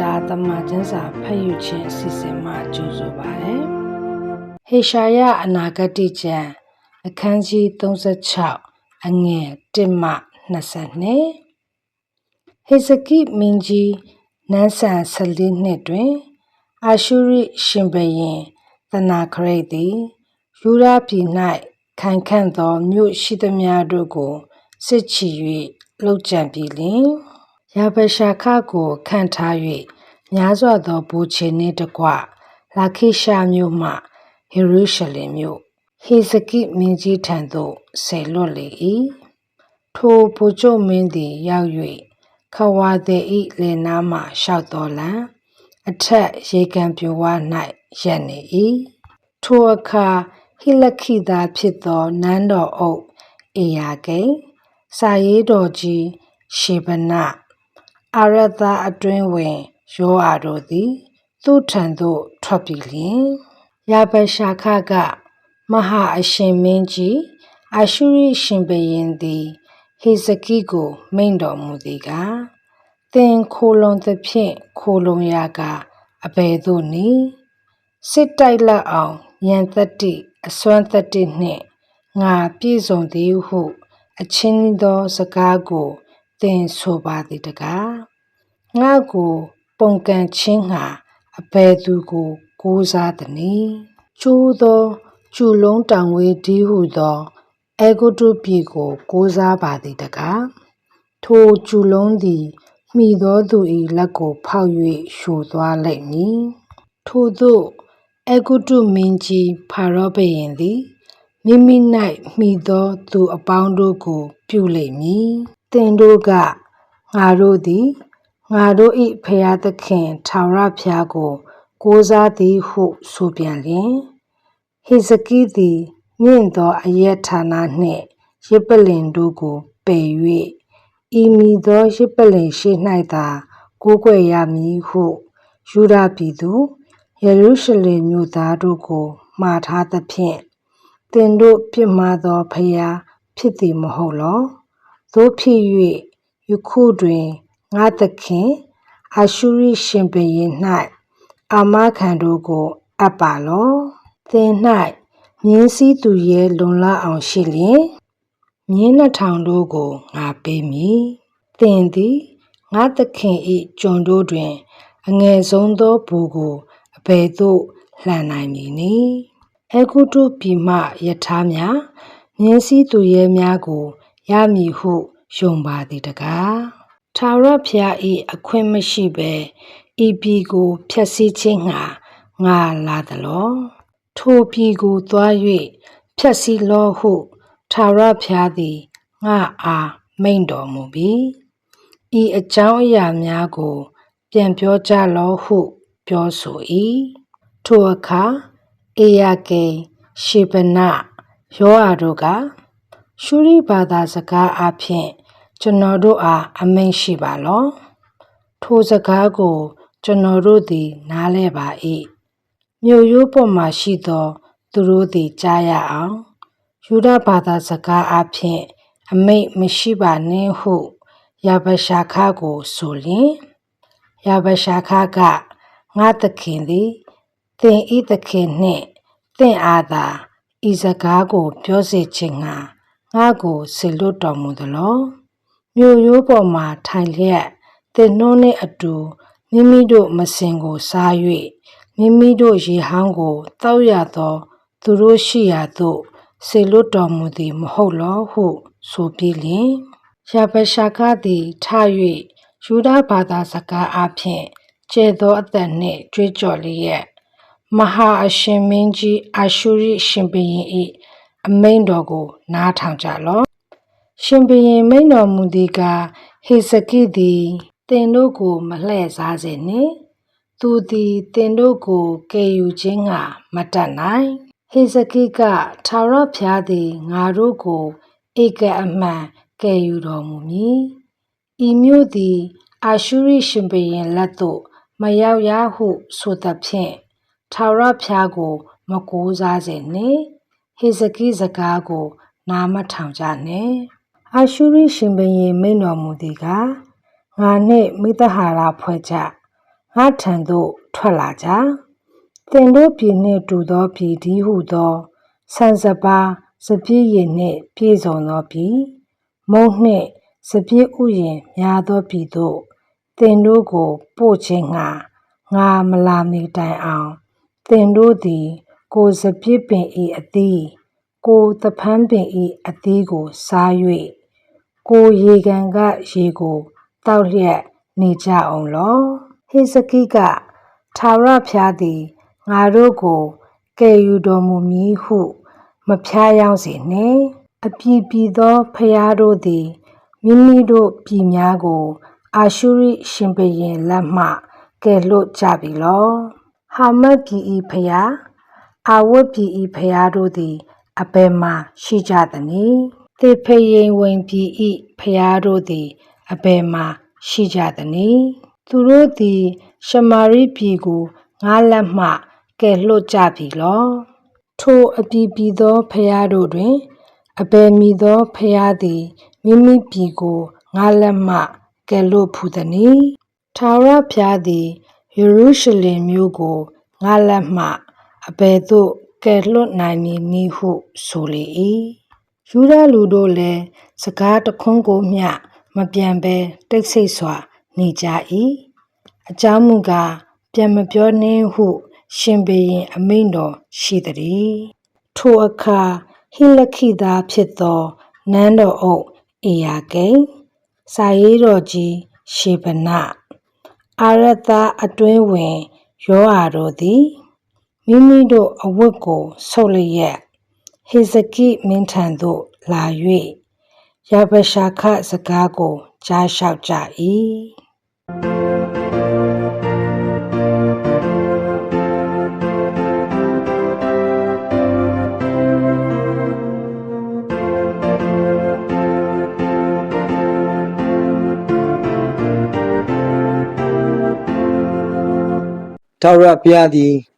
တာသမကျမ်းစာဖတ်ယူခြင်းအစီအစဉ်မှာကြိုဆိုပါရစေ။ဟေရှာယအနာဂတိကျမ်းအခန်းကြီး36အငယ်1မှ22ဟေဇကိမင်းကြီးနန်းဆန်14နှစ်တွင် အာရှုရိရှင်ဘရင်သနာခရိတ်သည်ယူဒပြည်၌ခိုင်ခန့်သောမြို့ရှိသမျှတို့ကိုစစ်ချီ၍လှုပ်ကြံပြီးလျှင် ယာဘရှာခကိုခန့်ထား၍များစွာသောဘူချေနှင့်တကွလာခိရှာမြို့မှဟေရုရှလင်မြို့ဟေဇကိမင်းကြီးထံသို့ဆေလွတ်လေ၏ထိုဘူချုပ်မင်းသည်ရောက်၍ခဝါသည်ဤလေနားမှရှောက်တော်လံအထက်ရေကန်ပြိုဝ၌ရက်နေ၏ထိုအခါဟိလခိသားဖြစ်သောနန်းတော်အုပ်အေယာကိစာရေးတော်ကြီးရှေဗန အာရသာအတွင်းဝင်ယောအာတို့သည် သူ့ထံသို့ထွက်ပြီးလျင်ယာဘရှာခက မဟာအရှင်မင်းကြီးအာရှုရိရှင်ဘရင်သည် ဟေဇကိကို မိန့်တော်မူသည်ကားသင်ခိုလုံသဖြင့်ခိုလုံရာကအဘယ်သို့နည်းစစ်တိုက်လက်အောင်ဉာဏ်တတိအစွမ်းတတိနှင့်ငါပြည့်စုံသည်ဟု အချင်းသောစကားကို သင်ဆိုပါသည်တကားငါကို ပုန်ကန်ချင်းဟာအဘယ်သူကိုကိုးစားသနည်းကျိုးသောကျူလုံးတောင်ဝေးဒီဟုသောအေဂုတုပြည်ကိုကိုးစားပါသည်တကားထိုကျူလုံးသည်မိသောသူ၏လက်ကိုဖောက်၍ရှို့သွားလိမ့်မည်ထို့သို့အေဂုတုမင်းကြီးဖာရောဘုရင်သည်မိမိ၌မိသောသူအပေါင်းတို့ကို ပြုလိမ့်မည် သင်တို့ကငါတို့သည်ငါတို့၏ဖျားသခင်ထာဝရဘုရားကို ကိုးစားသည်ဟုဆိုပြန်လျင်ဟေဇကိသည်မြင့်သောအယက်ဌာနနှင့်ရစ်ပလင်တို့ကိုပယ်၍ဤမိသောရစ်ပလင်ရှိ၌သာကိုးကွယ်ရမည်ဟုယူဒပြည်သူယေရုရှလင်မြို့သားတို့ကိုမှားထားသဖြင့်သင်တို့ပြစ်မှားသောဖျားဖြစ်သည်မဟုတ်လော သို့ဖြစ်၍ယခုတွင်ငါသခင်အာရှုရိရှင်ဘရင်၌အာမခံတို့ကိုအပ်ပါလောသင်၌မြင်းစည်းသူရဲလွန်လအောင်ရှိလျင်မြင်းနှထောင်တို့ကိုငါပေးမည်သင်သည်ငါသခင်ဤကျွန်တို့တွင် အငယ်ဆုံးသောဘူကိုအဘယ်သို့လှန်နိုင်မည်နည်းအကုတုပြည်မှယထာများမြင်းစည်းသူရဲများကို ရမည်ဟုယုံပါသည်တကားထာဝရဘုရား၏အခွင့်မရှိဘဲဤပြည်ကိုဖျက်ဆီးခြင်းငှာငါလာသလောထိုပြည်ကိုသွား၍ဖျက်ဆီးလောဟုထာဝရဘုရားသည်ငါအားမိန်တော်မူပြီးဤအကြောင်းအရာများကို ပြန်ပြောကြလောဟုပြောဆို၏ထိုအခါအေယကေရှေဗနယောအာတို့က ရှုရိဘာသာစကားအဖြစ်ကျွန်တော်တို့အားအမိန့်ရှိပါလောထိုစကားကို ကျွန်တော်တို့သည် နားလဲပါ၏မြို့ရိုးပေါ်မှရှိသော သူတို့သည်ကြားရအောင်ယူဒဘာသာစကားအဖြစ်အမိန့်မရှိပါနှင့်ဟုယာဘရှာခကိုဆိုလျင်ယာဘရှာခကငါသခင်သည်သင်ဤသခင်နှင့်သင်အားသာဤစကားကို ပြောစေခြင်းငှာ ငါကိုဆေလွတ်တော်မူသလောမြို့ရိုးပေါ်မှထိုင်လျက်သင်နှုံးနှင့်အတူမိမိတို့မစင်ကိုစား၍မိမိတို့ရေဟောင်းကိုတောက်ရသော သူတို့ရှိရာသို့ဆေလွတ်တော်မူသည်မဟုတ်လောဟု ဆိုပြီးလျင်ရှာပရှာခသည်ထ၍ယူဒဘာသာစကားအဖြစ်ကျဲသောအသက်နှင့်ကြွေးကြော်လျက်မဟာအရှင်မင်းကြီးအာရှုရိရှင်ဘရင်၏ အမိန်တော်ကို နားထောင်ကြလော့ရှင်ဘရင်မိန်တော်မူသည်ကဟေစကိသည်တင်တို့ကိုမလှဲ့စားစေနှင့်သူသည်တင်တို့ကိုကယ်ယူခြင်းကမတတ်နိုင်ဟေစကိကထာဝရဘုရားသည်ငါတို့ကိုဧကအမှန်ကယ်ယူတော်မူမည်ဤမြို့သည်အာရှုရိရှင်ဘရင်လက်သို့မရောက်ရဟုဆိုသဖြင့်ထာဝရဘုရားကို မကိုးစားစေနှင့် ဟေဇကိစကားကို နားမထောင်ကြနှင့်အာရှုရိရှင်ဘရင်မိန်တော်မူသည်ကငါနှင့်မိသဟာရဖွဲ့ကြငငါထံသို့ထွက်လာကြသင်တို့ပြည်နှင့်တူသောပြည်ဒီဟုသောဆန်စပါးစပြည့်ရည်နှင့်ပြည့်စုံသောပြည်မုံနှင့်စပြည့်ဥယျင်များသောပြည်သို့သင်တို့ကိုပို့ခြင်းငှာငါမလာမီတိုင်အောင်သင်တို့သည် ကိုယ်စပြည့်ပင်ဤအသီးကိုယ်သဖန်းပင်ဤအသီးကိုစား၍ကိုယ်ရေကန်ကရေကိုတောက်လျက်နေကြအောင်လောဟိစကိကထာဝရဘုရားသည်ငါတို့ကိုကယ်ယူတော်မူမည်ဟု မဖျားယောင်းစေနှင့်အပြည်ပြည်သောဖျားတို့သည်မိမိတို့ပြည်များကို အာရှုရိရှင်ဘုရင်လက်မှကယ်လွတ်ကြပြီလောဟာမတ်ပြည်ဤဖျား အာဝတ်ပြည်ဤဖျားတို့သည်အဘယ်မှရှိကြသနည်းသေဖရင်ဝင်ပြည်ဤဖျားတို့သည်အဘယ်မှရှိကြသနည်းသူတို့သည်ရှမာရိပြည်ကိုငါလက်မှကယ်လွတ်ကြပြီလောထိုအပြည်ပြည်သောဖျားတို့တွင်အဘယ်မည်သောဖျားသည်မိမိပြည်ကိုငါလက်မှကယ်လွတ်ဖူးသနည်းထာဝရဘုရားသည်ယေရုရှလင်မြို့ကိုငါလက်မှ အဘယ်သို့ကယ်လွတ်နိုင်မည်နည်းဟုဆိုလေ၏ယူဒလူတို့လည်းစကားတခွန်းကိုမျှမပြန်ဘဲတိတ်ဆိတ်စွာနေကြ၏အကြောင်းမူကားပြန်မပြောနှင်းဟု ရှင်ဘုရင် အမိန့်တော်ရှိသည်ထိုအခါဟိလခိသားဖြစ်သောနန်းတော်အုပ်အေယာကိန်စာရေးတော်ကြီးရှေဗနအာရသအတွင်းဝင်ယောအာတို့သည် မိမိတို့အဝတ်ကိုဆုပ်လျက်ဟေဇကိမင်းထံသို့လာ၍ရဗရှာခစကားကိုကြားလျှောက်ကြ၏ထာဝရဘုရားသည်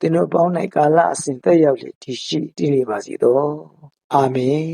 သင်တို့ပေါင်း၌ကာလအစဉ်တက်ရောက်လေတည်ရှိတည်နေပါစေသော အာမင်